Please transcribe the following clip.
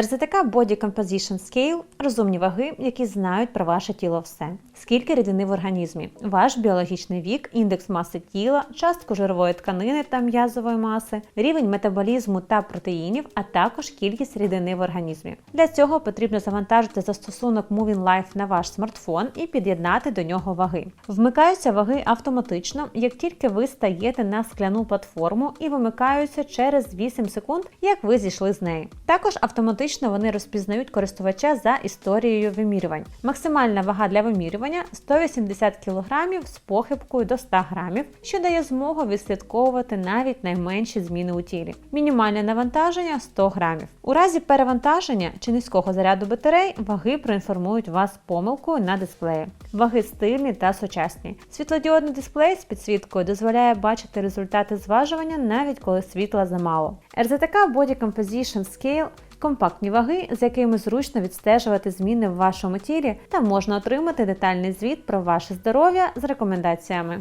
РЗТК Body Composition Scale – розумні ваги, які знають про ваше тіло все. Скільки рідини в організмі, ваш біологічний вік, індекс маси тіла, частку жирової тканини та м'язової маси, рівень метаболізму та протеїнів, а також кількість рідини в організмі. Для цього потрібно завантажити застосунок Moving Life на ваш смартфон і під'єднати до нього ваги. Вмикаються ваги автоматично, як тільки ви стаєте на скляну платформу і вимикаються через 8 секунд, як ви зійшли з неї. Також автоматично вони розпізнають користувача за історією вимірювань. Максимальна вага для вимірювання 180 кг з похибкою до 100 грамів, що дає змогу відслідковувати навіть найменші зміни у тілі. Мінімальне навантаження 100 грамів. У разі перевантаження чи низького заряду батарей ваги проінформують вас помилкою на дисплеї. Ваги стильні та сучасні. Світлодіодний дисплей з підсвіткою дозволяє бачити результати зважування навіть коли світла замало. РЗТК Body Composition Scale компактні ваги, з якими зручно відстежувати зміни в вашому тілі, та можна отримати детальний звіт про ваше здоров'я з рекомендаціями.